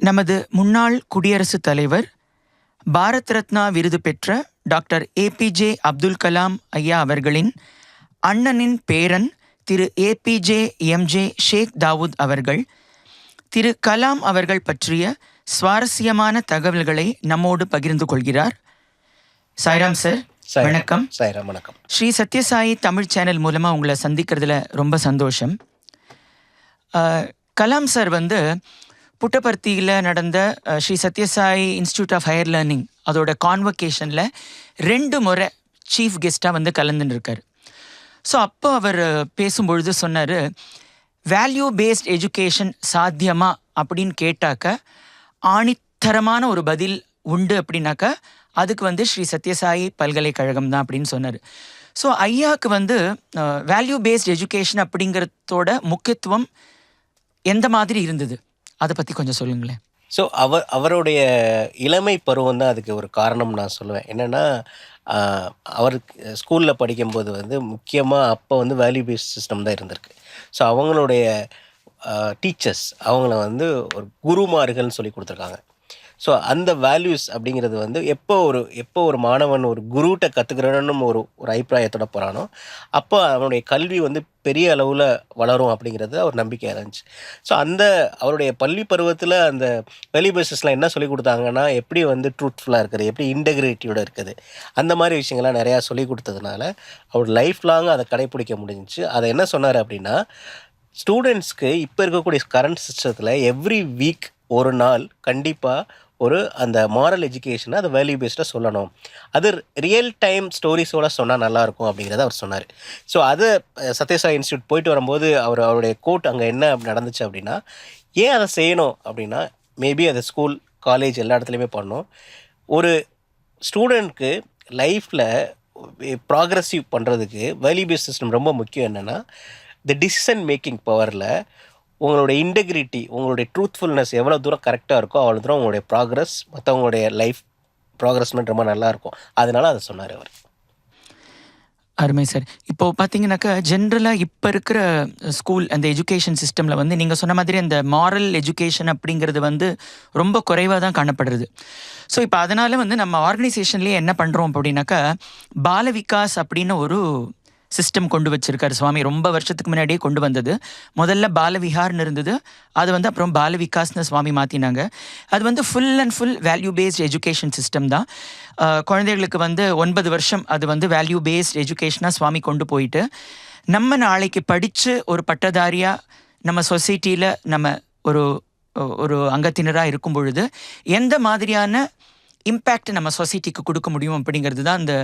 நமது முன்னாள் குடியரசுத் தலைவர் பாரத் ரத்னா விருது பெற்ற டாக்டர் ஏபிஜே அப்துல் கலாம் ஐயா அவர்களின் அண்ணனின் பேரன் திரு ஏபிஜே எம்ஜே ஷேக் தாவூத் அவர்கள் திரு கலாம் அவர்கள் பற்றிய சுவாரஸ்யமான தகவல்களை நம்மோடு பகிர்ந்து கொள்கிறார். சாய்ராம் சார். வணக்கம். சாய்ராம் வணக்கம். ஸ்ரீ சத்யசாயி தமிழ் சேனல் மூலமாக உங்களை சந்திக்கிறதுல ரொம்ப சந்தோஷம். கலாம் சார் வந்து புட்டபர்த்தியில் நடந்த Sri Sathya Sai institute of higher learning அதோட கான்வொகேஷனில் ரெண்டு முறை சீஃப் கெஸ்ட்டாக வந்து கலந்துன்னு இருக்கார் ஸோ அப்போ அவர் பேசும்பொழுது சொன்னார் வேல்யூ பேஸ்ட் எஜுகேஷன் சாத்தியமா? அப்படின்னு கேட்டாக்க ஆணித்தரமான ஒரு பதில் உண்டு அப்படின்னாக்கா அதுக்கு வந்து ஸ்ரீ சத்யசாயி பல்கலைக்கழகம் தான் அப்படின்னு சொன்னார். ஸோ ஐயாவுக்கு வந்து வேல்யூ பேஸ்ட் எஜுகேஷன் அப்படிங்கிறதோட முக்கியத்துவம் எந்த மாதிரி இருந்தது? அதை பற்றி கொஞ்சம் சொல்லுங்களேன். ஸோ அவர் அவருடைய இளமை பருவம் தான் அதுக்கு ஒரு காரணம் நான் சொல்லுவேன். என்னென்னா அவர் ஸ்கூலில் படிக்கும்போது வந்து முக்கியமாக அப்போ வந்து வேல்யூ பேஸ்ட் சிஸ்டம் தான் இருந்திருக்கு. ஸோ அவங்களுடைய டீச்சர்ஸ் அவங்கள வந்து ஒரு குருமார்கள்னு சொல்லி கொடுத்துருக்காங்க. ஸோ அந்த வேல்யூஸ் அப்படிங்கிறது வந்து எப்போ ஒரு எப்போ ஒரு மாணவன் ஒரு குருகிட்ட கற்றுக்கிறனும் ஒரு ஒரு அபிப்பிராயத்தோட போகிறானோ அப்போ அவனுடைய கல்வி வந்து பெரிய அளவில் வளரும் அப்படிங்கிறது அவர் நம்பிக்கையாக இருந்துச்சு ஸோ அந்த அவருடைய பள்ளி பருவத்தில் அந்த வெளி பஸ்ஸஸ்லாம் என்ன சொல்லி கொடுத்தாங்கன்னா எப்படி வந்து ட்ரூத்ஃபுல்லாக இருக்குது எப்படி இன்டெகிரிட்டியோட இருக்குது அந்த மாதிரி விஷயங்கள்லாம் நிறையா சொல்லி கொடுத்ததுனால அவர் லைஃப் லாங் அதை கடைப்பிடிக்க முடிஞ்சுச்சு. அதை என்ன சொன்னார் அப்படின்னா ஸ்டூடெண்ட்ஸ்க்கு இப்போ இருக்கக்கூடிய கரண்ட் சிஸ்டத்தில் எவ்ரி வீக் ஒரு நாள் கண்டிப்பாக ஒரு அந்த மாரல் எஜுகேஷனை அதை வேல்யூ பேஸ்டாக சொல்லணும். அது ரியல் டைம் ஸ்டோரிஸோட சொன்னால் நல்லாயிருக்கும் அப்படிங்கிறத அவர் சொன்னார். ஸோ அது அஹ், சத்யசாய் இன்ஸ்டியூட் போயிட்டு வரும்போது அவர் அவருடைய கோட் அங்கே என்ன நடந்துச்சு அப்படின்னா ஏன் அதை செய்யணும் அப்படின்னா மேபி அதை ஸ்கூல் காலேஜ் எல்லா இடத்துலையுமே பண்ணணும். ஒரு ஸ்டூடெண்ட்க்கு லைஃப்பில் ப்ராக்ரஸிவ் பண்ணுறதுக்கு வேல்யூ பேஸ் சிஸ்டம் ரொம்ப முக்கியம் என்னென்னா இந்த டிசிஷன் மேக்கிங் பவரில் உங்களுடைய இன்டெகிரிட்டி உங்களுடைய ட்ரூத்ஃபுல்னஸ் எவ்வளோ தூரம் கரெக்டாக இருக்கோ அவ்வளோ தூரம் உங்களுடைய ப்ராக்ரஸ் மற்றவங்களுடைய லைஃப் ப்ராக்ரஸ்மெண்ட் ரொம்ப நல்லா இருக்கும். அதனால அதை சொன்னார் அவர். அருமை சார். இப்போ பார்த்தீங்கன்னாக்கா ஜென்ரலாக இப்போ இருக்கிற ஸ்கூல் அந்த எஜுகேஷன் சிஸ்டமில் வந்து நீங்கள் சொன்ன மாதிரி அந்த மாரல் எஜுகேஷன் அப்படிங்கிறது வந்து ரொம்ப குறைவாக தான் காணப்படுறது. ஸோ இப்போ அதனால் வந்து நம்ம ஆர்கனைசேஷன்லேயே என்ன பண்ணுறோம் அப்படின்னாக்கா பால விகாஸ் அப்படின்னு ஒரு சிஸ்டம் கொண்டு வச்சிருக்காரு. சுவாமி ரொம்ப வருஷத்துக்கு முன்னாடியே கொண்டு வந்தது. முதல்ல பாலவிஹார்னு இருந்தது. அது வந்து அப்புறம் பாலவிகாஸ்னு சுவாமி மாற்றினாங்க அது வந்து full and full value based education system தான் குழந்தைகளுக்கு வந்து ஒன்பது வருஷம் அது வந்து வேல்யூ பேஸ்ட் எஜுகேஷனாக சுவாமி கொண்டு போயிட்டு நம்ம நாளைக்கு படித்து ஒரு பட்டதாரியாக நம்ம சொசைட்டியில் நம்ம ஒரு ஒரு அங்கத்தினராக இருக்கும் பொழுது எந்த மாதிரியான இம்பேக்ட் நம்ம சொசைட்டிக்கு கொடுக்க முடியும் அப்படிங்கிறது தான் அந்த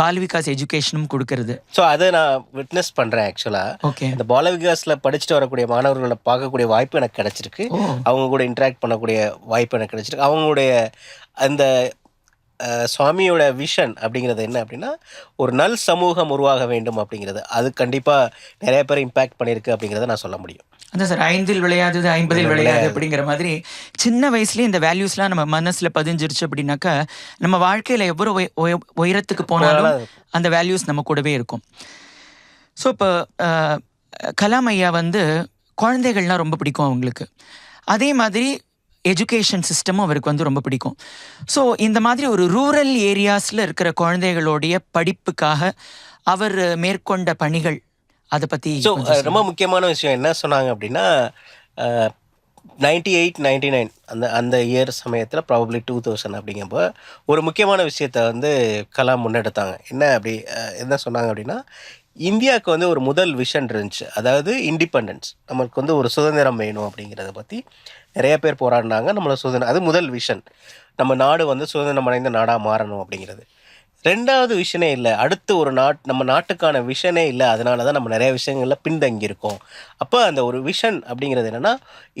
பால் விகாஸ் எஜுகேஷனும் கொடுக்கறது. ஸோ அதை நான் விட்னஸ் பண்ணுறேன் ஆக்சுவலாக ஓகே இந்த பால விகாஸில் படிச்சுட்டு வரக்கூடிய மாணவர்களை பார்க்கக்கூடிய வாய்ப்பு எனக்கு கிடச்சிருக்கு. அவங்க கூட இன்ட்ராக்ட் பண்ணக்கூடிய வாய்ப்பு எனக்கு கிடைச்சிருக்கு. அவங்களுடைய அந்த சுவாமியோட விஷன் அப்படிங்கிறது என்ன அப்படின்னா ஒரு நல் சமூகம் உருவாக வேண்டும் அப்படிங்கிறது. அது கண்டிப்பாக நிறைய பேர் இம்பேக்ட் பண்ணியிருக்கு அப்படிங்கிறத நான் சொல்ல முடியும். அதான் சார் ஐந்தில் விளையாதது ஐம்பதில் விளையாது அப்படிங்கிற மாதிரி சின்ன வயசுலயே இந்த வேல்யூஸ்லாம் நம்ம மனசுல பதிஞ்சிருச்சு அப்படின்னாக்கா நம்ம வாழ்க்கையில எவ்வளோ உய- உய- உயரத்துக்கு போனாலும் அந்த வேல்யூஸ் நம்ம கூடவே இருக்கும். ஸோ இப்போ கலாம் ஐயா வந்து குழந்தைகள்லாம் ரொம்ப பிடிக்கும் அவங்களுக்கு. அதே மாதிரி எஜுகேஷன் சிஸ்டமும் அவருக்கு வந்து ரொம்ப பிடிக்கும். ஸோ இந்த மாதிரி ஒரு ரூரல் ஏரியாஸில் இருக்கிற குழந்தைகளுடைய படிப்புக்காக அவர் மேற்கொண்ட பணிகள் அதை பற்றி ஸோ ரொம்ப முக்கியமான விஷயம் என்ன சொன்னாங்க அப்படின்னா நைன்டி எயிட் நைன்டி நைன் அந்த அந்த இயர் சமயத்தில் ப்ராபப்ளி டூ தௌசண்ட் அப்படிங்கப்போ ஒரு முக்கியமான விஷயத்த வந்து கலாம் முன்னெடுத்தாங்க. என்ன அப்படி என்ன சொன்னாங்க அப்படின்னா இந்தியாவுக்கு வந்து ஒரு முதல் விஷன் இருந்துச்சு. அதாவது இண்டிபெண்டன்ஸ் நமக்கு வந்து ஒரு சுதந்திரம் வேணும் அப்படிங்கிறத பற்றி நிறைய பேர் போராடினாங்க. நம்மளை சுதந்திரம் அது முதல் விஷன். நம்ம நாடு வந்து சுதந்திரம் அடைந்த நாடாக மாறணும் அப்படிங்கிறது. ரெண்டாவது விஷனே இல்லை. அடுத்து ஒரு நாட் நம்ம நாட்டுக்கான விஷனே இல்லை. அதனால தான் நம்ம நிறைய விஷயங்களில் பின்தங்கி இருக்கோம் அப்போ அந்த ஒரு விஷன் அப்படிங்கிறது என்னென்னா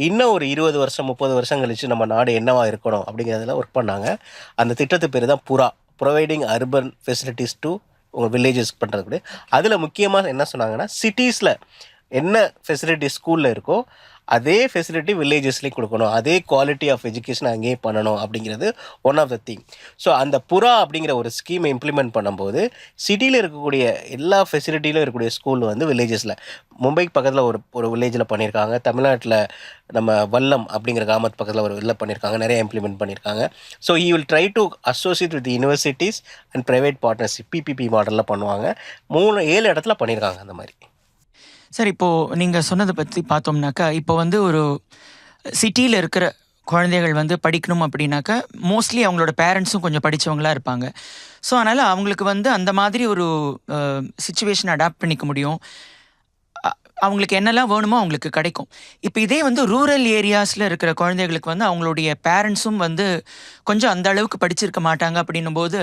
இன்னும் ஒரு இருபது வருஷம் முப்பது வருஷம் கழித்து நம்ம நாடு என்னவாக இருக்கணும் அப்படிங்கிறதெல்லாம் ஒர்க் பண்ணாங்க. அந்த திட்டத்து பேர் தான் PURA. Providing urban facilities to உங்கள் வில்லேஜஸ் பண்ணுறது அதில் முக்கியமாக என்ன சொன்னாங்கன்னா சிட்டிஸில் என்ன ஃபெசிலிட்டி ஸ்கூலில் இருக்கோ அதே ஃபெசிலிட்டி வில்லேஜஸ்லேயும் கொடுக்கணும். அதே குவாலிட்டி ஆஃப் எஜுகேஷன் அங்கேயும் பண்ணணும் அப்படிங்கிறது one of the thing so அந்த புறா அப்படிங்கிற ஒரு ஸ்கீமை இம்ப்ளிமெண்ட் பண்ணும்போது சிட்டியில் இருக்கக்கூடிய எல்லா ஃபெசிலிட்டியிலும் இருக்கக்கூடிய ஸ்கூல் வந்து வில்லேஜஸில் மும்பைக்கு பக்கத்தில் ஒரு ஒரு வில்லேஜில் பண்ணியிருக்காங்க தமிழ்நாட்டில் நம்ம வல்லம் அப்படிங்கிற கிராமத்து பக்கத்தில் ஒரு இதில் பண்ணியிருக்காங்க நிறைய இம்ப்ளிமெண்ட் பண்ணியிருக்காங்க so we will try to associate with universities and private partnership PPP மாடலில் பண்ணுவாங்க. மூணு ஏழு இடத்துல பண்ணியிருக்காங்க அந்த மாதிரி. சார் இப்போது நீங்கள் சொன்னதை பற்றி பார்த்தோம்னாக்கா இப்போ வந்து ஒரு சிட்டியில் இருக்கிற குழந்தைகள் வந்து படிக்கணும் அப்படின்னாக்கா மோஸ்ட்லி அவங்களோட பேரண்ட்ஸும் கொஞ்சம் படித்தவங்களா இருப்பாங்க. ஸோ அதனால் அவங்களுக்கு வந்து அந்த மாதிரி ஒரு சுச்சுவேஷன் அடாப்ட் பண்ணிக்க முடியும். அவங்களுக்கு என்னெல்லாம் வேணுமோ அவங்களுக்கு கிடைக்கும். இப்போ இதே வந்து ரூரல் ஏரியாஸில் இருக்கிற குழந்தைகளுக்கு வந்து அவங்களுடைய பேரண்ட்ஸும் வந்து கொஞ்சம் அந்த அளவுக்கு படிச்சிருக்க மாட்டாங்க அப்படின்னும் போது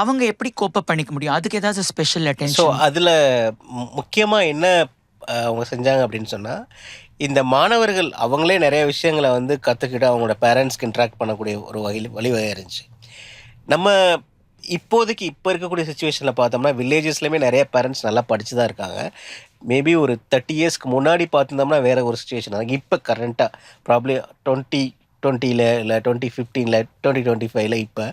அவங்க எப்படி கோப்பப் பண்ணிக்க முடியும்? அதுக்கு ஏதாவது ஸ்பெஷல் அட்டென்ஷன் அதில் முக்கியமாக என்ன அவங்க செஞ்சாங்க அப்படின்னு சொன்னால் இந்த மாணவர்கள் அவங்களே நிறைய விஷயங்களை வந்து கற்றுக்கிட்டு அவங்களோட பேரண்ட்ஸ்க்கு இன்ட்ராக்ட் பண்ணக்கூடிய ஒரு வகையில் வழிவகை இருந்துச்சு. நம்ம இப்போதைக்கு இப்போ இருக்கக்கூடிய சுச்சுவேஷனில் பார்த்தோம்னா வில்லேஜஸ்லையுமே நிறைய பேரண்ட்ஸ் நல்லா படிச்சு தான் இருக்காங்க. மேபி ஒரு தேர்ட்டி இயர்ஸ்க்கு முன்னாடி பார்த்துருந்தோம்னா வேறு ஒரு சுச்சுவேஷன் இப்போ கரண்ட்டாக ப்ராப்ளி டுவெண்ட்டி டுவெண்ட்டியில் இல்லை டுவெண்ட்டி ஃபிஃப்டீனில் டுவெண்ட்டி டுவெண்ட்டி ஃபைவ்ல இப்போ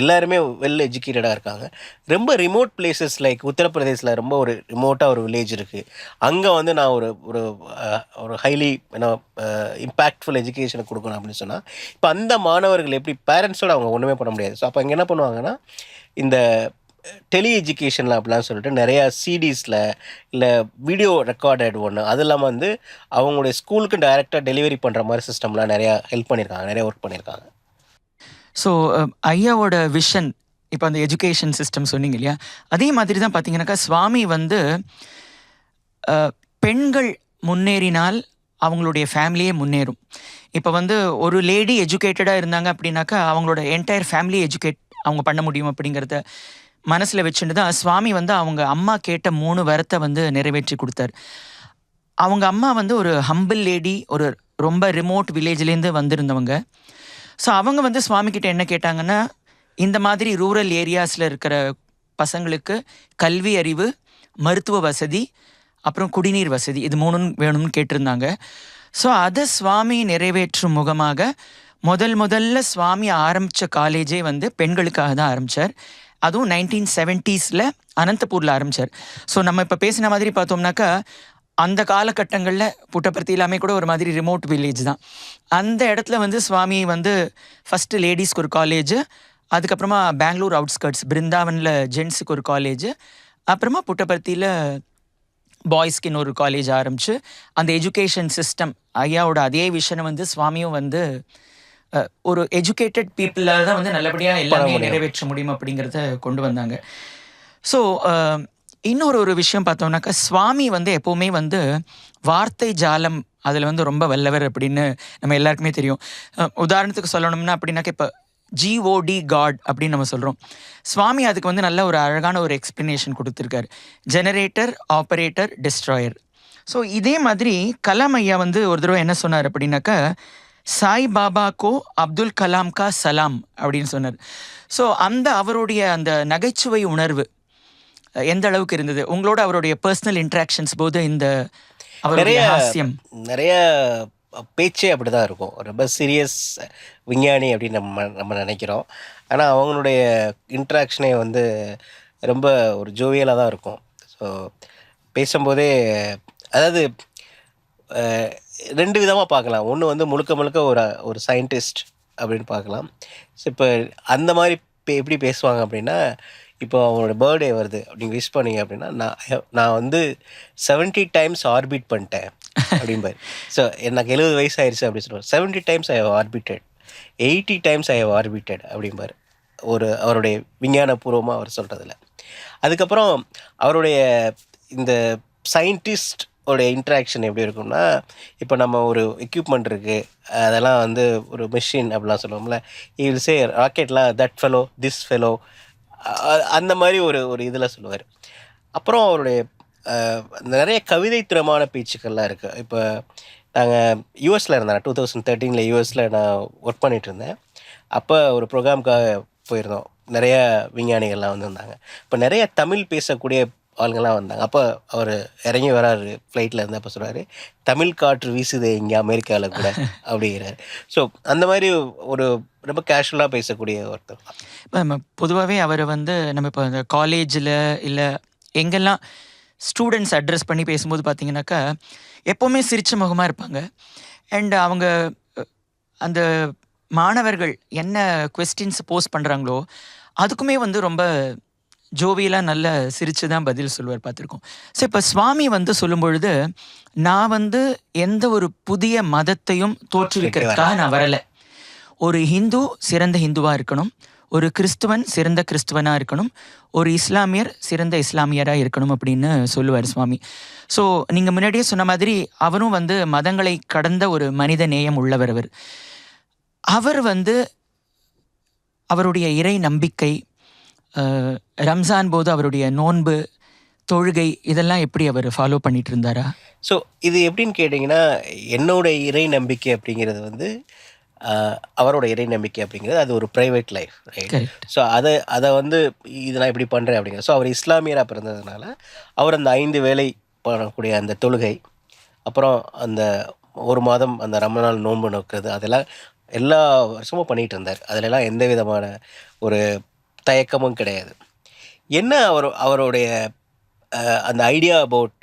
எல்லாருமே வெல் எஜுகேட்டடாக இருக்காங்க. ரொம்ப ரிமோட் பிளேசஸ் லைக் உத்தரப்பிரதேசில் ரொம்ப ஒரு ரிமோட்டாக ஒரு வில்லேஜ் இருக்குது அங்கே வந்து நான் ஒரு ஒரு ஒரு ஹைலி என்ன இம்பேக்ட்ஃபுல் எஜுகேஷனை கொடுக்கணும் அப்படின்னு சொன்னால் இப்போ அந்த மாணவர்கள் எப்படி பேரண்ட்ஸோட அவங்க ஒன்றுமே பண்ண முடியாது. ஸோ அப்போ அங்கே என்ன பண்ணுவாங்கன்னா இந்த டெலி எஜுகேஷனில் அப்படிலாம் சொல்லிட்டு நிறையா சிடிஸில் இல்லை வீடியோ ரெக்கார்டட் ஒன்று அது இல்லாமல் வந்து அவங்களுடைய ஸ்கூலுக்கு டைரெக்டாக டெலிவரி பண்ணுற மாதிரி சிஸ்டம்லாம் நிறையா ஹெல்ப் பண்ணியிருக்காங்க நிறைய ஒர்க் பண்ணியிருக்காங்க. ஸோ ஐயாவோட விஷன் இப்போ அந்த எஜுகேஷன் சிஸ்டம் சொன்னீங்க இல்லையா? அதே மாதிரி தான் பார்த்தீங்கன்னாக்கா சுவாமி வந்து பெண்கள் முன்னேறினால் அவங்களுடைய ஃபேமிலியே முன்னேறும். இப்போ வந்து ஒரு லேடி எஜுகேட்டடாக இருந்தாங்க அப்படின்னாக்கா அவங்களோட என்டையர் ஃபேமிலி எஜுகேட் அவங்க பண்ண முடியும் அப்படிங்கிறத மனசில் வச்சுட்டு தான் சுவாமி வந்து அவங்க அம்மா கேட்ட மூணு வரத்தை வந்து நிறைவேற்றி கொடுத்தாரு. அவங்க அம்மா வந்து ஒரு ஹம்பிள் லேடி ஒரு ரொம்ப ரிமோட் வில்லேஜ்லேருந்து வந்திருந்தவங்க. ஸோ அவங்க வந்து சுவாமி கிட்ட என்ன கேட்டாங்கன்னா இந்த மாதிரி ரூரல் ஏரியாஸில் இருக்கிற பசங்களுக்கு கல்வி அறிவு மருத்துவ வசதி அப்புறம் குடிநீர் வசதி இது மூணும் வேணும்னு கேட்டிருந்தாங்க. ஸோ அதை சுவாமி நிறைவேற்றும் முகமாக முதல் முதல்ல சுவாமி ஆரம்பித்த காலேஜே வந்து பெண்களுக்காக தான் ஆரம்பித்தார் அதுவும் நைன்டீன் செவன்ட்டீஸில் அனந்தபூரில் ஆரம்பித்தார் ஸோ நம்ம இப்போ பேசின மாதிரி பார்த்தோம்னாக்கா அந்த காலகட்டங்களில் புட்டபர்த்தி எல்லாமே கூட ஒரு மாதிரி ரிமோட் வில்லேஜ் தான். அந்த இடத்துல வந்து சுவாமி வந்து ஃபஸ்ட்டு லேடிஸ்க்கு ஒரு காலேஜ் அதுக்கப்புறமா பெங்களூர் அவுட்ஸ்கர்ட்ஸ் பிருந்தாவனில் ஜென்ஸுக்கு ஒரு காலேஜ் அப்புறமா புட்டபர்த்தியில் பாய்ஸ்க்கு ஒரு காலேஜ் ஆரம்பிச்சு அந்த எஜுகேஷன் சிஸ்டம் ஐயாவோட அதே விஷயம் வந்து சுவாமியும் வந்து ஒரு எஜுகேட்டட் பீப்புளாக தான் வந்து நல்லபடியாக எல்லாமே. நிறைவேற்ற முடியும் அப்படிங்கிறத கொண்டு வந்தாங்க. ஸோ இன்னொரு ஒரு விஷயம் பார்த்தோம்னாக்கா சுவாமி வந்து எப்போவுமே வந்து வார்த்தை ஜாலம் அதில் வந்து ரொம்ப வல்லவர் அப்படின்னு நம்ம எல்லாருக்குமே தெரியும். உதாரணத்துக்கு சொல்லணும்னா அப்படின்னாக்கா இப்போ ஜிஓடி காட் அப்படின்னு நம்ம சொல்கிறோம் சுவாமி அதுக்கு வந்து நல்ல ஒரு அழகான ஒரு எக்ஸ்பிளனேஷன் கொடுத்துருக்காரு. ஜெனரேட்டர் ஆப்ரேட்டர் டிஸ்ட்ராயர் ஸோ இதே மாதிரி கலாம் ஐயா வந்து ஒரு தடவை என்ன சொன்னார் அப்படின்னாக்கா சாய் பாபாக்கோ அப்துல் கலாம் கா சலாம் அப்படின்னு சொன்னார். ஸோ அந்த அவருடைய அந்த நகைச்சுவை உணர்வு எந்த அளவுக்கு இருந்தது? உங்களோட அவருடைய பர்சனல் இன்ட்ராக்ஷன்ஸ் போது இந்த நிறைய ஹாஸ்யம். நிறைய பேச்சே அப்படி தான் இருக்கும். ரொம்ப சீரியஸ் விஞ்ஞானி அப்படின்னு நம்ம நம்ம நினைக்கிறோம். ஆனால் அவங்களுடைய இன்ட்ராக்ஷனே வந்து ரொம்ப ஒரு ஜோவியலாக தான் இருக்கும். ஸோ பேசும்போதே அதாவது ரெண்டு விதமாக பார்க்கலாம். ஒன்று வந்து முழுக்க முழுக்க ஒரு ஒரு சயின்டிஸ்ட் அப்படின்னு பார்க்கலாம். ஸோ இப்போ அந்த மாதிரி பே- எப்படி பேசுவாங்க அப்படின்னா இப்போ அவங்களோட பர்த்டே வருது. நீங்கள் விஷ் பண்ணீங்க அப்படின்னா நான் நான் வந்து 70 டைம்ஸ் ஆர்பிட் பண்ணிட்டேன் அப்படிம்பாரு. ஸோ எனக்கு எழுபது வயசு ஆயிடுச்சு அப்படின்னு சொல்லுவார். Seventy times I have orbited eighty times I have orbited அப்படிம்பாரு. ஒரு அவருடைய விஞ்ஞானபூர்வமாக அவர் சொல்கிறதுல அதுக்கப்புறம் அவருடைய இந்த சயின்டிஸ்ட் உடைய இன்ட்ராக்ஷன் எப்படி இருக்கும்னா இப்போ நம்ம ஒரு எக்யூப்மெண்ட் இருக்குது அதெல்லாம் வந்து ஒரு மிஷின் அப்படிலாம் சொல்லுவோம்ல வில் சே ராக்கெட்லாம் தட் ஃபெலோ திஸ் ஃபெலோ அந்த மாதிரி ஒரு ஒரு இதில் சொல்லுவார். அப்புறம் அவருடைய நிறைய கவிதைத்துறமான பேச்சுக்கள்லாம் இருக்குது இப்போ நாங்கள் யூஎஸில் இருந்தேன் டூ தௌசண்ட் தேர்ட்டீனில் யூஎஸில் நான் ஒர்க் பண்ணிட்டு இருந்தேன். அப்போ ஒரு ப்ரோக்ராமுக்காக போயிருந்தோம். நிறைய விஞ்ஞானிகள்லாம் வந்திருந்தாங்க. இப்போ நிறைய தமிழ் பேசக்கூடிய ஆளுங்கெல்லாம் வந்தாங்க. அப்போ அவர் இறங்கி வராரு ஃப்ளைட்டில் இருந்து அப்போ சொல்கிறாரு தமிழ் காற்று வீசுது இங்கே அமெரிக்காவில் கூட அப்படிங்கிறாரு. ஸோ அந்த மாதிரி ஒரு ரொம்ப கேஷுவலாக பேசக்கூடிய ஒருத்தர். நம்ம பொதுவாகவே அவரை வந்து நம்ம இப்போ அந்த காலேஜில் இல்லை எங்கெல்லாம் ஸ்டூடெண்ட்ஸ் அட்ரஸ் பண்ணி பேசும்போது பார்த்தீங்கன்னாக்கா எப்போவுமே சிரிச்ச முகமாக இருப்பாங்க. அண்ட் அவங்க அந்த மாணவர்கள் என்ன கொஸ்டின்ஸ் போஸ்ட் பண்ணுறாங்களோ அதுக்குமே வந்து ரொம்ப ஜோவியெல்லாம் நல்ல சிரித்து தான் பதில் சொல்லுவார் பார்த்துருக்கோம். ஸோ இப்போ சுவாமி வந்து சொல்லும் பொழுது நான் வந்து எந்த ஒரு புதிய மதத்தையும் தோற்றுவிக்கிறதுக்காக நான் வரலை. ஒரு ஹிந்து சிறந்த ஹிந்துவாக இருக்கணும் ஒரு கிறிஸ்துவன் சிறந்த கிறிஸ்துவனாக இருக்கணும் ஒரு இஸ்லாமியர் சிறந்த இஸ்லாமியராக இருக்கணும் அப்படின்னு சொல்லுவார் சுவாமி. ஸோ நீங்கள் முன்னாடியே சொன்ன மாதிரி அவரும் வந்து மதங்களை கடந்த ஒரு மனித நேயம் உள்ளவர் அவர். அவர் வந்து அவருடைய இறை நம்பிக்கை ரம்ஜான் போது அவருடைய நோன்பு தொழுகை இதெல்லாம் எப்படி அவர் ஃபாலோ பண்ணிட்டு இருந்தாரா ஸோ இது எப்படின்னு கேட்டிங்கன்னா என்னோட இறை நம்பிக்கை அப்படிங்கிறது வந்து அவரோட இறை நம்பிக்கை அப்படிங்கிறது அது ஒரு ப்ரைவேட் லைஃப் ரைட் ஸோ அதை அதை வந்து இது நான் இப்படி பண்ணுறேன் அப்படிங்கிறது ஸோ அவர் இஸ்லாமியராக பிறந்ததுனால அவர் அந்த ஐந்து வேலை பண்ணக்கூடிய அந்த தொழுகை அப்புறம் அந்த ஒரு மாதம் அந்த ரமணால் நோன்பு நோக்கிறது அதெல்லாம் எல்லா வருஷமும் பண்ணிகிட்டு இருந்தார் அதிலெல்லாம் எந்த விதமான ஒரு தயக்கமும் கிடையாது. என்ன அவர் அவருடைய அந்த idea about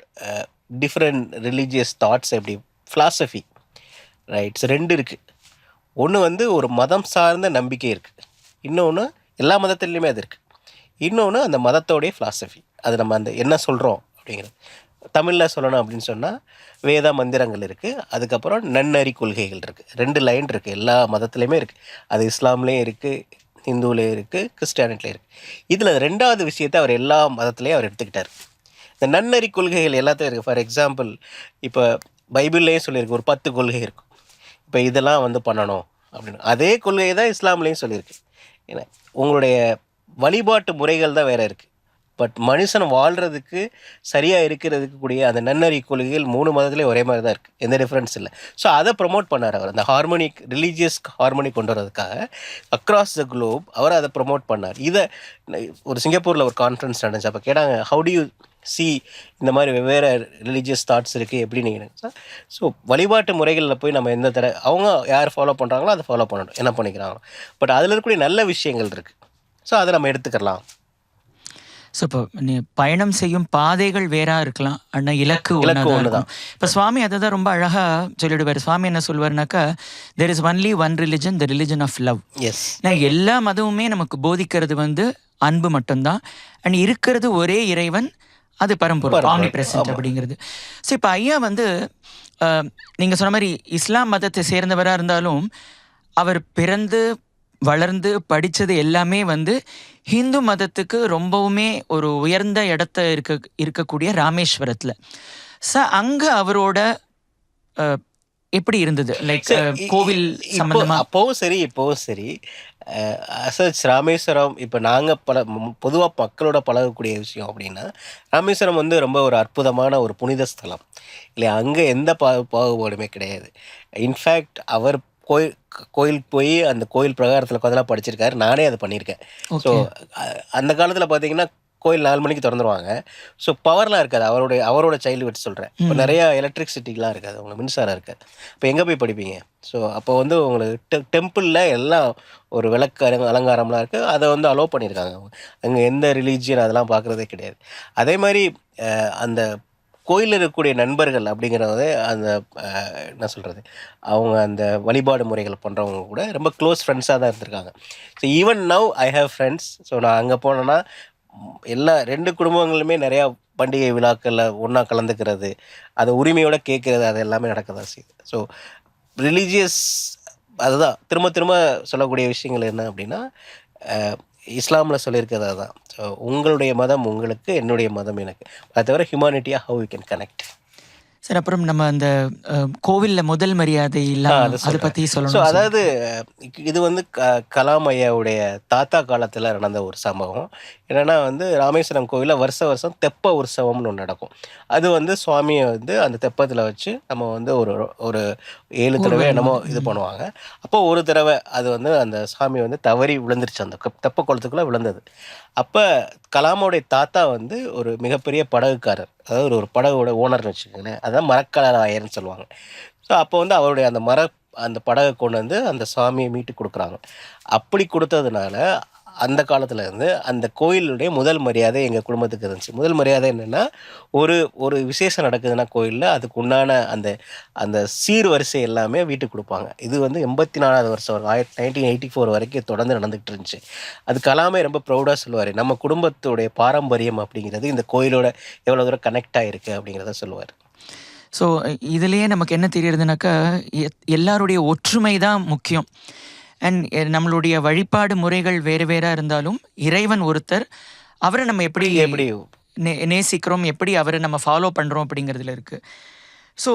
different religious thoughts எப்படி? ஃபிலாசபி ரைட்ஸ் ரெண்டு இருக்குது ஒன்று வந்து ஒரு மதம் சார்ந்த நம்பிக்கை இருக்குது இன்னொன்று எல்லா மதத்துலேயுமே அது இருக்குது இன்னொன்று அந்த மதத்தோடைய ஃபிலாசபி அது நம்ம அந்த என்ன சொல்கிறோம் அப்படிங்கிறது. தமிழில் சொல்லணும் அப்படின்னு சொன்னால் வேத மந்திரங்கள் இருக்குது அதுக்கப்புறம் நன்னறி கொள்கைகள் இருக்குது ரெண்டு லைன் இருக்குது எல்லா மதத்துலேயுமே இருக்குது அது இஸ்லாம்லேயும் இருக்குது ஹிந்துவிலையும் இருக்குது கிறிஸ்டியானிட்டிலையும் இருக்குது இதில் ரெண்டாவது விஷயத்தை அவர் எல்லா மதத்துலேயும் அவர் எடுத்துக்கிட்டார். இந்த நன்னறி கொள்கைகள் எல்லாத்தையும் இருக்குது ஃபார் எக்ஸாம்பிள் இப்போ பைபிள்லேயும் சொல்லியிருக்கு ஒரு பத்து கொள்கை இருக்கும். இப்போ இதெல்லாம் வந்து பண்ணணும் அப்படின்னு. அதே கொள்கை தான் இஸ்லாம்லேயும் சொல்லியிருக்கு. ஏன்னா உங்களுடைய வழிபாட்டு முறைகள் தான் வேறு இருக்குது பட் மனுஷன் வாழ்கிறதுக்கு சரியாக இருக்கிறதுக்கு கூடிய அந்த நன்னறி கொள்கைகள் மூணு மதத்துலேயும் ஒரே மாதிரி தான் இருக்குது எந்த டிஃப்ரென்ஸ் இல்லை. ஸோ அதை ப்ரொமோட் பண்ணார் அவர். அந்த ஹார்மோனிக் ரிலீஜியஸ் ஹார்மோனி கொண்டு வரதுக்காக அக்ராஸ் த குளோப் அவர் அதை ப்ரொமோட் பண்ணார். இதை ஒரு சிங்கப்பூரில் ஒரு கான்ஃபரன்ஸ் நடந்துச்சு. அப்போ கேட்டாங்க ஹவு டு யூ சி இந்த மாதிரி வெவ்வேறு ரிலீஜியஸ் தாட்ஸ் இருக்குது எப்படி நீங்கள் ஸோ வழிபாட்டு முறைகளில் போய் நம்ம எந்த தர அவங்க யார் ஃபாலோ பண்ணுறாங்களோ அதை ஃபாலோ பண்ணணும். என்ன பண்ணிக்கிறாங்களோ. பட் அதில் இருக்கக்கூடிய நல்ல விஷயங்கள் இருக்குது ஸோ அதை நம்ம எடுத்துக்கலாம். ஸோ இப்போ நீ பயணம் செய்யும் பாதைகள் வேறா இருக்கலாம். ஆனால் இலக்கு இலக்கு ஒன்று ஒண்ணுதான். இருக்கும். இப்போ சுவாமி அதை தான் ரொம்ப அழகா சொல்லிடுவார். சுவாமி என்ன சொல்வாருனாக்கா there is only one religion the religion of love S எல்லா மதமுமே நமக்கு போதிக்கிறது வந்து அன்பு மட்டும்தான். அண்ட் இருக்கிறது ஒரே இறைவன் அது பரம்பொருள் பரம்பொருள், ஆமி. பிரசன்ட் அப்படிங்கிறது. ஸோ இப்போ ஐயா வந்து அஹ், நீங்க சொன்ன மாதிரி இஸ்லாம் மதத்தை சேர்ந்தவராக இருந்தாலும் அவர் பிறந்து வளர்ந்து படிச்சது எல்லாமே வந்து ஹிந்து மதத்துக்கு ரொம்பவுமே ஒரு உயர்ந்த இடத்த இருக்க இருக்கக்கூடிய ராமேஸ்வரத்தில். ஸோ அங்கே அவரோட எப்படி இருந்தது? லைக் கோவில் சம்பந்தமா? அப்போவும் சரி இப்போவும் சரி. அசச் ராமேஸ்வரம் இப்போ நாங்கள் பல பொதுவாக மக்களோட பழகக்கூடிய விஷயம் அப்படின்னா ராமேஸ்வரம் வந்து ரொம்ப ஒரு அற்புதமான ஒரு புனித ஸ்தலம். இல்லையா? அங்கே எந்த பா பாகுபாடுமே கிடையாது. இன்ஃபேக்ட் அவர் கோயில் கோயிலுக்கு போய் அந்த கோயில் பிரகாரத்தில் உட்காந்துலாம் படிச்சிருக்காரு. நானே அதை பண்ணியிருக்கேன். ஸோ அந்த காலத்தில் பார்த்தீங்கன்னா கோயில் நாலு மணிக்கு திறந்துருவாங்க. ஸோ பவர்லாம் இருக்காது. அவருடைய அவரோட சைல்டுஹுட் சொல்கிறேன் இப்போ நிறைய எலக்ட்ரிசிட்டிலாம் இருக்காது. உங்களுக்கு மின்சாரம் இருக்காது. இப்போ எங்கே போய் படிப்பீங்க? ஸோ அப்போ வந்து உங்களுக்கு டெ டெம்பிளில் எல்லாம் ஒரு விளக்கு அலங்க- அலங்காரம்லாம் இருக்குது அதை வந்து அலோவ் பண்ணியிருக்காங்க அங்கே எந்த ரிலீஜியன் அதெல்லாம் பார்க்குறதே கிடையாது. அதே மாதிரி அந்த கோயிலில் இருக்கக்கூடிய நண்பர்கள் அப்படிங்கிறத அந்த என்ன சொல்கிறது அவங்க அந்த வழிபாடு முறைகள் பண்ணுறவங்க கூட ரொம்ப க்ளோஸ் ஃப்ரெண்ட்ஸாக தான் இருந்திருக்காங்க. So even now I have friends so நான் அங்கே போனேன்னா எல்லா ரெண்டு குடும்பங்களுமே நிறையா பண்டிகை விழாக்களில் ஒன்றா கலந்துக்கிறது அதை உரிமையோட கேட்குறது அது எல்லாமே நடக்க தான் செய்யுது. ஸோ ரிலீஜியஸ் அதுதான். திரும்ப திரும்ப சொல்லக்கூடிய விஷயங்கள் என்ன அப்படின்னா இஸ்லாமில் சொல்லியிருக்கிறது அதுதான் ஸோ உங்களுடைய மதம் உங்களுக்கு என்னுடைய மதம் எனக்கு. அதை தவிர ஹியூமானிட்டியாக how you can connect sir அப்புறம் நம்ம அந்த கோவில்ல முதல் மரியாதை இல்லாம அதை ஸோ சொல்லணும். அதாவது இது வந்து க கலாம் ஐயாவுடைய தாத்தா காலத்தில் நடந்த ஒரு சம்பவம் என்னன்னா வந்து ராமேஸ்வரம் கோவிலில் வருஷ வருஷம் தெப்ப உற்சவம்னு ஒன்று நடக்கும் அது வந்து சுவாமியை வந்து அந்த தெப்பத்தில் வச்சு நம்ம வந்து ஒரு ஒரு ஏழு தடவை என்னமோ. இது. பண்ணுவாங்க அப்போ ஒரு தடவை அது வந்து அந்த சாமி வந்து தவறி விழுந்துருச்சு அந்த தெப்ப குளத்துக்குள்ளே விழுந்தது அப்போ கலாமோடைய தாத்தா வந்து ஒரு மிகப்பெரிய படகுக்காரர் அதாவது ஒரு- ஒரு படகோட ஓனர்னு வச்சுக்கோங்களேன். அதான் மரக்கலாயர்னு சொல்லுவாங்க. ஸோ அப்போ வந்து அவருடைய அந்த மர அந்த படகை கொண்டு வந்து அந்த சாமியை மீட்டு கொடுக்குறாங்க. அப்படி கொடுத்ததுனால அந்த காலத்தில் இருந்து அந்த கோயிலுடைய முதல் மரியாதை எங்கள் குடும்பத்துக்கு இருந்துச்சு. முதல் மரியாதை என்னென்னா ஒரு ஒரு விசேஷம் நடக்குதுன்னா கோயிலில் அதுக்கு உண்டான அந்த அந்த சீர் வரிசை எல்லாமே வீட்டுக்கு கொடுப்பாங்க. இது வந்து எண்பத்தி நாலாவது வருஷம் ஒரு ஆயிரத்தி நைன்டீன் எயிட்டி ஃபோர் வரைக்கும் தொடர்ந்து நடந்துகிட்டு இருந்துச்சு. அது கலாமே ரொம்ப ப்ரௌடாக சொல்லுவார். நம்ம குடும்பத்துடைய பாரம்பரியம் அப்படிங்கிறது இந்த கோயிலோட எவ்வளோ தூரம் கனெக்ட் ஆகிருக்கு அப்படிங்கிறத சொல்லுவார். ஸோ இதுலேயே நமக்கு என்ன தெரியுதுனாக்கா எல்லாருடைய ஒற்றுமை தான் முக்கியம். அண்ட் நம்மளுடைய வழிபாடு முறைகள் வேறு வேறா இருந்தாலும் இறைவன் ஒருத்தர் அவரை நம்ம எப்படி எப்படி நே நேசிக்கிறோம் எப்படி அவரை நம்ம ஃபாலோ பண்ணுறோம் அப்படிங்கிறதுல இருக்கு. ஸோ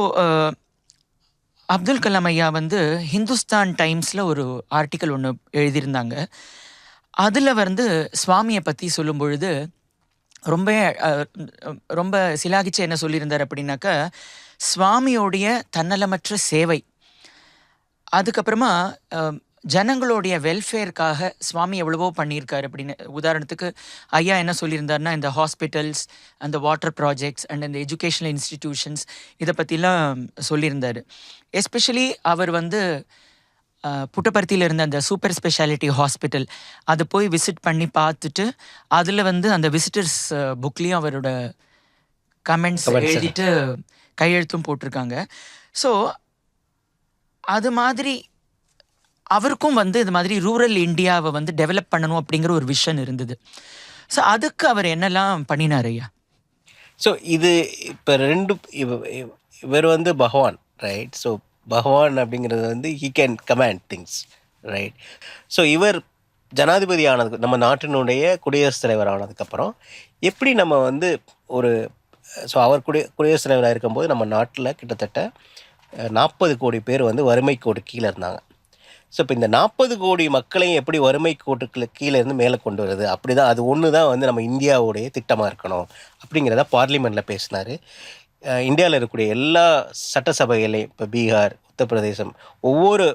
அப்துல் கலாம் ஐயா வந்து ஹிந்துஸ்தான் டைம்ஸில் ஒரு ஆர்டிக்கல் ஒன்று எழுதியிருந்தாங்க. அதில் வந்து சுவாமியை பற்றி சொல்லும் பொழுது ரொம்ப ரொம்ப சிலாகிச்சு என்ன சொல்லியிருந்தார் அப்படின்னாக்கா சுவாமியோடைய தன்னலமற்ற சேவை. அதுக்கப்புறமா ஜனங்களுடைய வெல்ஃபேருக்காக சுவாமி எவ்வளவோ பண்ணியிருக்காரு அப்படின்னு. உதாரணத்துக்கு ஐயா என்ன சொல்லியிருந்தாருன்னா இந்த ஹாஸ்பிட்டல்ஸ் அந்த வாட்டர் ப்ராஜெக்ட்ஸ் அண்ட் இந்த எஜுகேஷனல் இன்ஸ்டிடியூஷன்ஸ் இதை பற்றிலாம் சொல்லியிருந்தாரு. எஸ்பெஷலி அவர் வந்து புட்டபர்த்தியில் இருந்த அந்த சூப்பர் ஸ்பெஷாலிட்டி ஹாஸ்பிட்டல் அதை போய் விசிட் பண்ணி பார்த்துட்டு அதில் வந்து அந்த விசிட்டர்ஸ் புக்லேயும் அவரோட கமெண்ட்ஸ். எழுதிட்டு கையெழுத்தும் போட்டிருக்காங்க. ஸோ அது மாதிரி அவருக்கும் வந்து இது மாதிரி ரூரல் இந்தியாவை வந்து டெவலப் பண்ணணும் அப்படிங்கிற ஒரு விஷன் இருந்தது. ஸோ அதுக்கு அவர் என்னெல்லாம் பண்ணினார் ஐயா? ஸோ இது இப்போ ரெண்டு இவ- இவர் வந்து பகவான் ரைட் ஸோ பகவான் அப்படிங்கிறது வந்து he can command things right so இவர் ஜனாதிபதி ஆனதுக்கு நம்ம நாட்டினுடைய குடியரசுத் தலைவர் ஆனதுக்கப்புறம் எப்படி நம்ம வந்து ஒரு ஸோ அவர் குடிய குடியரசுத் தலைவராக இருக்கும்போது நம்ம நாட்டில் கிட்டத்தட்ட நாற்பது கோடி பேர் வந்து வறுமை கோடு கீழே இருந்தாங்க. ஸோ இப்போ இந்த நாற்பது கோடி மக்களையும் எப்படி வறுமை கோட்டுக்குள்ள கீழே இருந்து மேலே கொண்டு வருது? அப்படி தான் அது ஒன்று தான் வந்து நம்ம இந்தியாவுடைய திட்டமாக இருக்கணும். அப்படிங்கிறத பார்லிமெண்ட்டில் பேசினார். இந்தியாவில் இருக்கக்கூடிய எல்லா சட்டசபைகளையும் இப்போ பீகார் உத்தரப்பிரதேசம் ஒவ்வொரு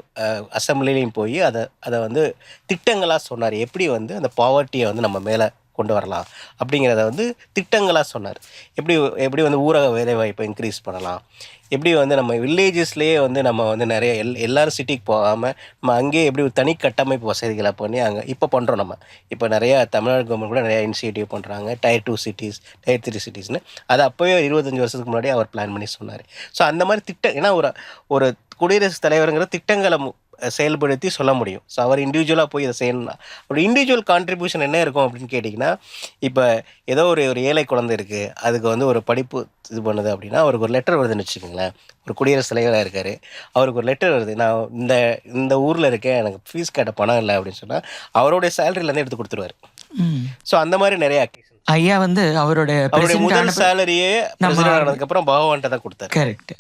அசம்பிளிலையும் போய் அதை அதை வந்து திட்டங்களாக சொன்னார். எப்படி வந்து அந்த பாவர்ட்டியை வந்து நம்ம மேலே கொண்டு வரலாம் அப்படிங்கிறத வந்து திட்டங்களாக சொன்னார். எப்படி எப்படி வந்து ஊரக வேலைவாய்ப்பை இன்க்ரீஸ் பண்ணலாம்? எப்படி வந்து நம்ம வில்லேஜஸ்லேயே வந்து நம்ம வந்து நிறைய எல் எல்லோரும் சிட்டிக்கு போகாமல் நம்ம அங்கேயே எப்படி ஒரு தனி கட்டமைப்பு வசதிகளை பண்ணி அங்கே இப்போ பண்ணுறோம் நம்ம. இப்போ நிறையா தமிழ்நாடு கவர்மெண்ட் கூட நிறையா இனிஷியேட்டிவ் பண்ணுறாங்க tier two cities tier three சிட்டிஸ்னு அது அப்போயே இருபத்தஞ்சி வருஷத்துக்கு முன்னாடி அவர் பிளான் பண்ணி சொன்னார். ஸோ அந்த மாதிரி திட்டம் ஏன்னா ஒரு ஒரு குடியரசுத் தலைவருங்கிற திட்டங்களை மு- செயல்படுத்தி சொல்ல முடியும். ஸோ அவர் இண்டிவிஜுவலாக போய் இதை செய்யணும்னா. ஒரு இண்டிவிஜுவல் கான்ட்ரிபியூஷன் என்ன இருக்கும் அப்படின்னு கேட்டிங்கன்னா இப்போ ஏதோ ஒரு ஒரு ஏழை குழந்தை இருக்குது அதுக்கு வந்து ஒரு படிப்பு இது பண்ணுது அப்படின்னா அவருக்கு ஒரு லெட்டர் வருதுன்னு வச்சுக்கோங்களேன். ஒரு குடியரசுத் தலைவராக இருக்கார். அவருக்கு ஒரு லெட்டர் வருது. நான் இந்த இந்த ஊரில் இருக்கேன். எனக்கு ஃபீஸ் கட்ட பணம் இல்லை அப்படின்னு சொன்னால் அவருடைய சேலரியிலேருந்து எடுத்து கொடுத்துருவாரு. ஸோ அந்த மாதிரி நிறைய occasions. ஐயா வந்து அவரோட அவருடைய முதல் சேலரியே பகவான்கிட்ட தான் கொடுத்தாரு. கரெக்ட்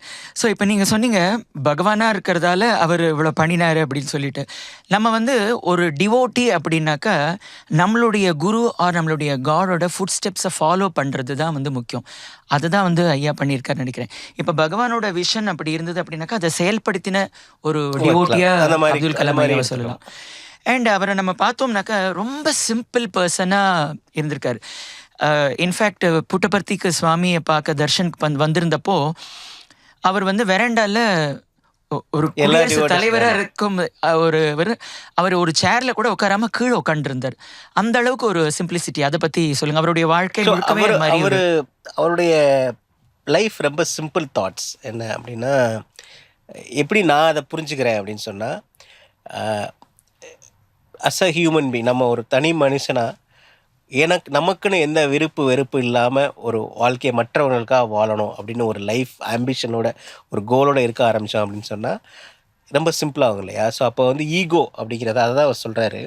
ஸோ இப்போ நீங்கள் சொன்னீங்க பகவானா இருக்கிறதால அவர் இவ்வளோ பண்ணினாரு அப்படின்னு சொல்லிட்டு. நம்ம வந்து ஒரு டிவோட்டி அப்படின்னாக்கா நம்மளுடைய குரு ஆர் நம்மளுடைய காடோட ஃபுட் ஸ்டெப்ஸை ஃபாலோ பண்ணுறது தான் வந்து முக்கியம். அதுதான் வந்து ஐயா பண்ணியிருக்காருன்னு நினைக்கிறேன். இப்போ பகவானோட விஷன் அப்படி இருந்தது அப்படின்னாக்கா அதை செயல்படுத்தின ஒரு டிவோட்டியா அந்த மாதிரி- அப்துல் கலாம் சொல்லலாம். அண்ட் அவரை நம்ம பார்த்தோம்னாக்கா ரொம்ப சிம்பிள் பர்சனாக இருந்திருக்காரு. இன்ஃபேக்ட் புட்டபர்த்திக்கு சுவாமியை பார்க்க தர்ஷனுக்கு வந்து வந்திருந்தப்போ அவர் வந்து வெரண்டால ஒரு எல்லா குடியரசுத் devotees தலைவரா இருக்கும் ஒரு அவர் ஒரு சேர்ல கூட உட்காராம கீழே உட்காந்துருந்தார் அந்த அளவுக்கு ஒரு சிம்பிளிசிட்டி அதை பத்தி சொல்லுங்க. அவருடைய வாழ்க்கை அவர் ஒரு- அவருடைய லைஃப் ரொம்ப சிம்பிள் தாட்ஸ் என்ன அப்படின்னா எப்படி நான் அதை புரிஞ்சுக்கிறேன் அப்படின்னு சொன்னால் அஸ் அ ஹியூமன் பீ நம்ம ஒரு தனி மனுஷனா எனக்கு நமக்குன்னு எந்த விருப்பு வெறுப்பு இல்லாமல் ஒரு வாழ்க்கையை மற்றவர்களுக்காக வாழணும் அப்படின்னு ஒரு லைஃப் ஆம்பிஷனோட ஒரு கோலோட இருக்க ஆரம்பித்தோம் அப்படின்னு சொன்னால் ரொம்ப சிம்பிளாகும் இல்லையா? ஸோ அப்போ வந்து ஈகோ அப்படிங்கிறத அதை தான் அவர் சொல்கிறாரு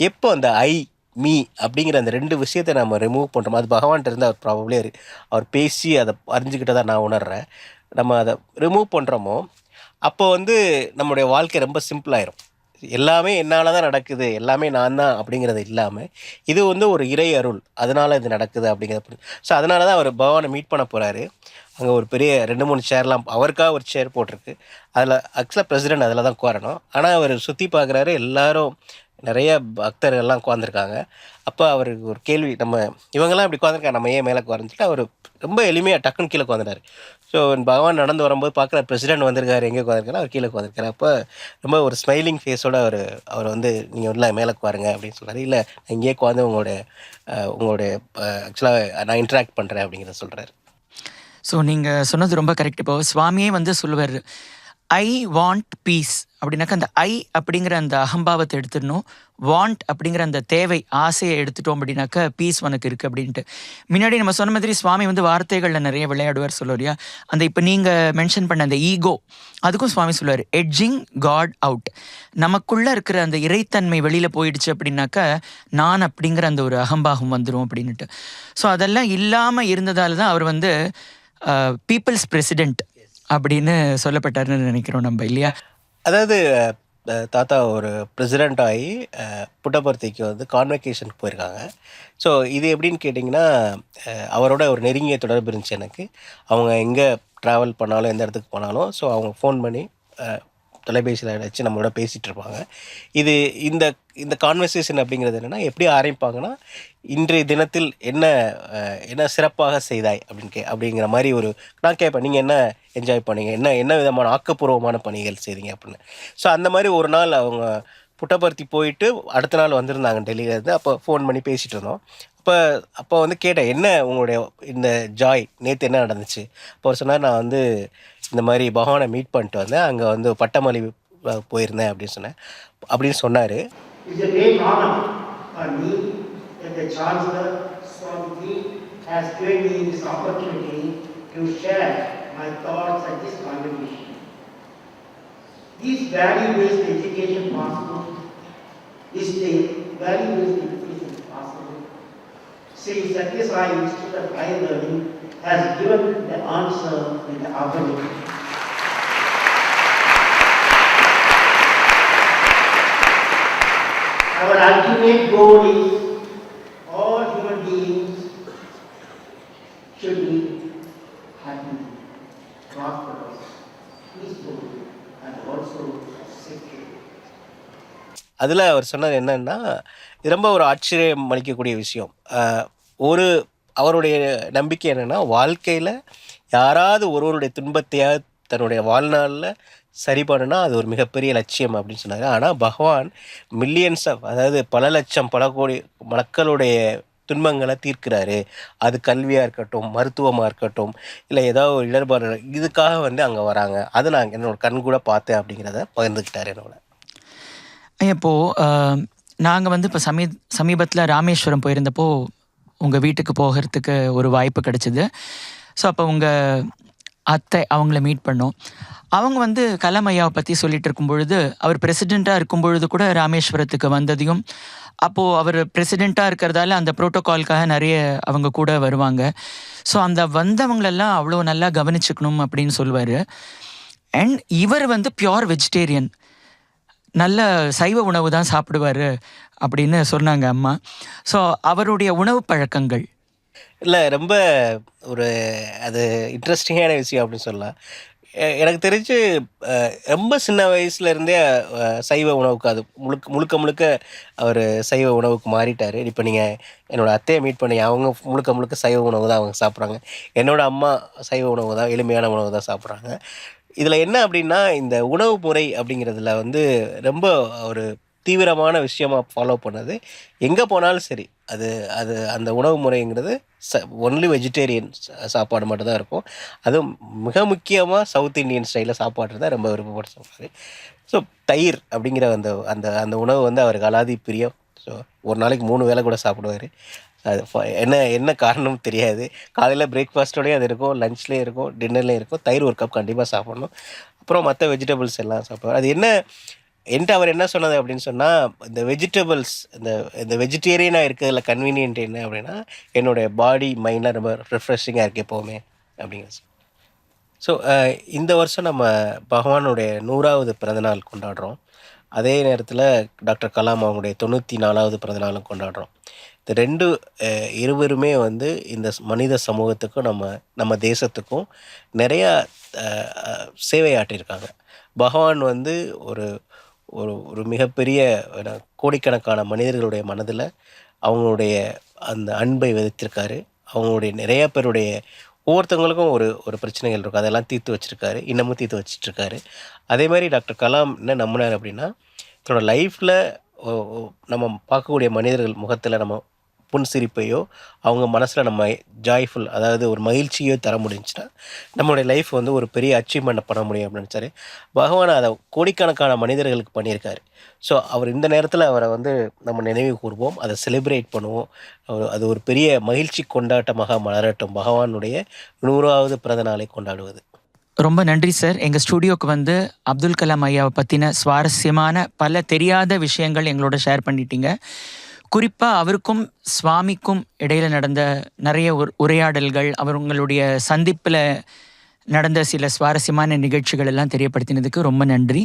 எப்போ அந்த ஐ மீ அப்படிங்கிற அந்த ரெண்டு விஷயத்தை நம்ம ரிமூவ் பண்ணுறோம் அது பகவான்கிட்ட இருந்து அவர் ப்ராபப்ளே அவர் பேசி அதை அறிஞ்சுக்கிட்டதா நான் உணர்கிறேன் நம்ம அதை ரிமூவ் பண்ணுறோமோ அப்போ வந்து நம்மளுடைய வாழ்க்கை ரொம்ப சிம்பிளாயிரும் எல்லாமே என்னால் தான் நடக்குது எல்லாமே நான் தான் அப்படிங்கிறது இல்லாமல் இது வந்து ஒரு இறை அருள். அதனால் இது நடக்குது அப்படிங்கிறது ஸோ அதனால தான் அவர் பகவானை மீட் பண்ண போகிறாரு அங்கே ஒரு பெரிய ரெண்டு மூணு சேர்லாம் அவருக்காக ஒரு சேர் போட்டிருக்கு. அதில் ஆக்சுவலாக பிரசிடென்ட் அதில் தான் கோரணும் ஆனால் அவர் சுற்றி பார்க்குறாரு எல்லாரும் நிறைய பக்தர்கள்லாம் உட்காந்துருக்காங்க அப்போ அவருக்கு ஒரு கேள்வி நம்ம இவங்கெல்லாம் இப்படி உட்காந்துருக்காங்க நம்ம ஏன் மேலே உட்காந்துட்டு அவர் ரொம்ப எளிமையாக டக்குன்னு கீழே உட்காந்துட்டாரு ஸோ பகவான் நடந்து வரும்போது பார்க்குற பிரசிடென்ட் வந்திருக்காரு எங்கே உட்காந்துருக்காரு அவர் கீழே உட்காந்துருக்காரு அப்போ ரொம்ப ஒரு ஸ்மைலிங் ஃபேஸோட அவர் அவர் வந்து நீங்கள் உள்ள மேலே உட்காருங்க அப்படின்னு சொல்கிறாரு இல்லை நான் இங்கேயே உட்காந்து உங்களோட உங்களுடைய ஆக்சுவலாக நான் இன்ட்ராக்ட் பண்ணுறேன் அப்படிங்கிறத சொல்கிறாரு ஸோ நீங்கள் சொன்னது ரொம்ப கரெக்ட் இப்போ சுவாமியே வந்து சொல்லுவார் ஐ வாண்ட் பீஸ் அப்படின்னாக்கா அந்த ஐ அப்படிங்கிற அந்த அகம்பாவத்தை எடுத்துடணும். வாண்ட் அப்படிங்கிற அந்த தேவை ஆசையை எடுத்துட்டோம் அப்படின்னாக்கா பீஸ் உனக்கு இருக்குது அப்படின்ட்டு. முன்னாடி நம்ம சொன்ன மாதிரி சுவாமி வந்து வார்த்தைகளில் நிறைய விளையாடுவார் சொல்லுவார் இல்லையா? அந்த இப்போ நீங்கள் மென்ஷன் பண்ண அந்த ஈகோ அதுக்கும் சுவாமி சொல்லுவார் எட்ஜிங் காட் அவுட் நமக்குள்ளே இருக்கிற அந்த இறைத்தன்மை வெளியில் போயிடுச்சு அப்படின்னாக்கா நான் அப்படிங்கிற அந்த ஒரு அகம்பாகம் வந்துடும் அப்படின்ட்டு ஸோ அதெல்லாம் இல்லாமல் இருந்ததால் தான் அவர் வந்து பீப்புள்ஸ் பிரசிடென்ட் அப்படின்னு சொல்லப்பட்டாருன்னு நினைக்கிறோம் நம்ம இல்லையா? அதாவது தாத்தா ஒரு பிரசிடெண்ட் ஆகி புட்டபர்த்திக்கு வந்து கான்வெகேஷனுக்கு போயிருக்காங்க. ஸோ இது எப்படின்னு கேட்டிங்கன்னா அவரோட ஒரு நெருங்கிய தொடர்பு இருந்துச்சு எனக்கு. அவங்க எங்கே ட்ராவல் பண்ணாலும் எந்த இடத்துக்கு போனாலும். ஸோ அவங்க ஃபோன் பண்ணி தொலைபேசியில் வச்சு நம்மளோட பேசிகிட்டு இருப்பாங்க. இது இந்த இந்த கான்வர்சேஷன் அப்படிங்கிறது என்னென்னா எப்படி ஆரம்பிப்பாங்கன்னா இன்றைய தினத்தில் என்ன என்ன சிறப்பாக செய்தாய் அப்படின்னு கே அப்படிங்கிற மாதிரி ஒரு நான் கேட்பேன் நீங்கள் என்ன என்ஜாய் பண்ணீங்க? என்ன என்ன விதமான ஆக்கப்பூர்வமான பணிகள் செய்தீங்க அப்படின்னு. ஸோ அந்த மாதிரி ஒரு நாள் அவங்க புட்டபர்த்தி போயிட்டு அடுத்த நாள் வந்திருந்தாங்க டெல்லியிலேருந்து அப்போ ஃபோன் பண்ணி பேசிகிட்டு இருந்தோம். அப்போ அப்போ வந்து கேட்டேன் என்ன உங்களுடைய இந்த ஜாய் நேற்று என்ன நடந்துச்சு? அப்போ சொன்னால் நான் வந்து இந்த மாதிரி பகவானை மீட் பண்ணிட்டு வந்தேன் அங்கே வந்து பட்டமளி அஹ், போயிருந்தேன் அப்படின்னு சொன்னேன் அப்படின்னு சொன்னார் It's a great honor for me that the Chancellor Swamiji has given me this opportunity to share my thoughts at this contribution. This value-based education possible is the value-based education possible. Sri Satya Sai Institute of Higher Learning has given the answer in the affirmative. Our ultimate goal is all human beings should be happy, prosperous, peaceful, and also secure. அதில் அவர் சொன்னது என்னன்னா ரொம்ப ஒரு ஆச்சரியம் அளிக்கக்கூடிய விஷயம் ஒரு அவருடைய நம்பிக்கை என்னென்னா வாழ்க்கையில் யாராவது ஒருவருடைய துன்பத்தையாவது தன்னுடைய வாழ்நாளில் சரி பண்ணுனா அது ஒரு மிகப்பெரிய லட்சியம் அப்படின்னு சொன்னாங்க ஆனால் பகவான் மில்லியன்ஸ் ஆஃப் அதாவது பல லட்சம் பல கோடி மக்களுடைய துன்பங்களை தீர்க்கிறாரு. அது கல்வியாக இருக்கட்டும் மருத்துவமாக இருக்கட்டும் இல்லை ஏதாவது ஒரு இடர்பாடு இதுக்காக வந்து அங்கே வராங்க. அதை நான் என்னோட கண் கூட பார்த்தேன் அப்படிங்கிறத பகிர்ந்துக்கிட்டார் என்னோட. இப்போது நாங்கள் வந்து இப்போ சமீ சமீபத்தில் ராமேஸ்வரம் போயிருந்தப்போ உங்கள் வீட்டுக்கு போகிறதுக்கு ஒரு வாய்ப்பு கிடைச்சிது. ஸோ அப்போ உங்கள் அத்தை அவங்கள மீட் பண்ணோம். அவங்க வந்து கலாம் ஐயாவை பற்றி சொல்லிட்டு இருக்கும் பொழுது அவர் பிரசிடெண்ட்டாக இருக்கும் பொழுது கூட ராமேஸ்வரத்துக்கு வந்ததையும் அப்போது அவர் பிரசிடெண்ட்டாக இருக்கிறதால அந்த ப்ரோட்டோகால்காக நிறைய அவங்க கூட வருவாங்க. ஸோ அந்த வந்தவங்களெல்லாம் அவ்வளோ நல்லா கவனிச்சுக்கணும் அப்படின்னு சொல்லுவார் அண்ட் இவர் வந்து பியோர் வெஜிடேரியன் நல்ல சைவ உணவு தான் சாப்பிடுவார் அப்படின்னு சொன்னாங்க அம்மா. ஸோ அவருடைய உணவு பழக்கங்கள். இல்லை ரொம்ப ஒரு அது இன்ட்ரெஸ்டிங்கான விஷயம் அப்படின்னு சொல்லலாம். எனக்கு தெரிஞ்சு ரொம்ப சின்ன வயசுலேருந்தே சைவ உணவுக்கு அது முழுக்க முழுக்க முழுக்க அவர் சைவ உணவுக்கு மாறிட்டார். இப்போ நீங்கள் என்னோட அத்தையை மீட் பண்ணி அவங்க முழுக்க முழுக்க சைவ உணவு தான் அவங்க சாப்பிட்றாங்க. என்னோடய அம்மா சைவ உணவு தான் எளிமையான உணவு தான் சாப்பிட்றாங்க. இதில் என்ன அப்படின்னா இந்த உணவு முறை அப்படிங்கிறதுல வந்து ரொம்ப ஒரு தீவிரமான விஷயமா ஃபாலோ பண்ணது. எங்கே போனாலும் சரி அது அது அந்த உணவு முறைங்கிறது ச ஒன்லி வெஜிடேரியன் சாப்பாடு மட்டும்தான் இருக்கும். அதுவும் மிக முக்கியமாக சவுத் இந்தியன் ஸ்டைலில் சாப்பாடு தான் ரொம்ப விருப்பப்பட்டு சாப்பாடு ஸோ தயிர் அப்படிங்கிற அந்த அந்த அந்த உணவு வந்து அவருக்கு அலாதி பிரியம். ஸோ ஒரு நாளைக்கு மூணு வேளை கூட சாப்பிடுவார். அது ஃப- என்ன என்ன காரணம் தெரியாது. காலையில் பிரேக்ஃபாஸ்ட்டோடய அது இருக்கும் லஞ்ச்லேயும் இருக்கும் டின்னர்லேயும் இருக்கும். தயிர் ஒரு கப் கண்டிப்பாக சாப்பிடணும். அப்புறம் மற்ற வெஜிடபிள்ஸ் எல்லாம் சாப்பிடுவோம் அது என்ன என்கிட்ட அவர் என்ன சொன்னது அப்படின்னு சொன்னால் இந்த வெஜிடபிள்ஸ் இந்த இந்த வெஜிடேரியனாக இருக்கிறதுல கன்வீனியன்ட் என்ன அப்படின்னா என்னுடைய பாடி மைண்ட்லாம் ரொம்ப ரெஃப்ரெஷிங்காக இருக்குது எப்போவுமே அப்படிங்கிற ஸோ இந்த வருஷம் நம்ம பகவானுடைய நூறாவது பிறந்தநாள் கொண்டாடுறோம். அதே நேரத்தில் டாக்டர் கலாம் அவங்களுடைய தொண்ணூற்றி நாலாவது பிறந்தநாளும் கொண்டாடுறோம். இந்த ரெண்டு இருவருமே வந்து இந்த மனித சமூகத்துக்கும் நம்ம நம்ம தேசத்துக்கும் நிறையா அஹ், சேவையாற்றியிருக்காங்க. பகவான் வந்து ஒரு ஒரு ஒரு மிகப்பெரிய கோடிக்கணக்கான மனிதர்களுடைய மனதில் அவங்களுடைய அந்த அன்பை விதைத்திருக்காரு. அவங்களுடைய நிறைய பேருடைய ஒவ்வொருத்தவங்களுக்கும் ஒரு ஒரு பிரச்சனைகள் இருக்கும். அதெல்லாம் தீர்த்து வச்சுருக்காரு. இன்னமும் தீர்த்து வச்சிட்ருக்காரு. அதே மாதிரி டாக்டர் கலாம் என்ன நம்பினார் அப்படின்னா தன்னோட லைஃப்பில் நம்ம பார்க்கக்கூடிய மனிதர்கள் முகத்தில் நம்ம புன்சிரிப்பையோ அவங்க மனசில் நம்ம ஜாய்ஃபுல் அதாவது ஒரு மகிழ்ச்சியோ தர முடிஞ்சுன்னா நம்மளுடைய லைஃப் வந்து ஒரு பெரிய அச்சீவ்மெண்ட் பண்ண முடியும் அப்படின்னு நினச்சாரு. பகவான் அதை கோடிக்கணக்கான மனிதர்களுக்கு பண்ணியிருக்காரு. ஸோ அவர் இந்த நேரத்தில் அவரை வந்து நம்ம நினைவு கூறுவோம் அதை செலிப்ரேட் பண்ணுவோம். அவர் அது ஒரு பெரிய மகிழ்ச்சி கொண்டாட்டமாக மலரட்டும். பகவானுடைய நூறாவது பிறந்த நாளை கொண்டாடுவது. ரொம்ப நன்றி சார் எங்கள் ஸ்டுடியோக்கு வந்து அப்துல் கலாம் ஐயாவை பற்றின சுவாரஸ்யமான பல தெரியாத விஷயங்கள் எங்களோட ஷேர் பண்ணிட்டீங்க. குறிப்பாக அவருக்கும் சுவாமிக்கும் இடையில் நடந்த நிறைய உரையாடல்கள் அவங்களுடைய சந்திப்பில் நடந்த சில சுவாரஸ்யமான நிகழ்ச்சிகள் எல்லாம் தெரியப்படுத்தினதுக்கு ரொம்ப நன்றி.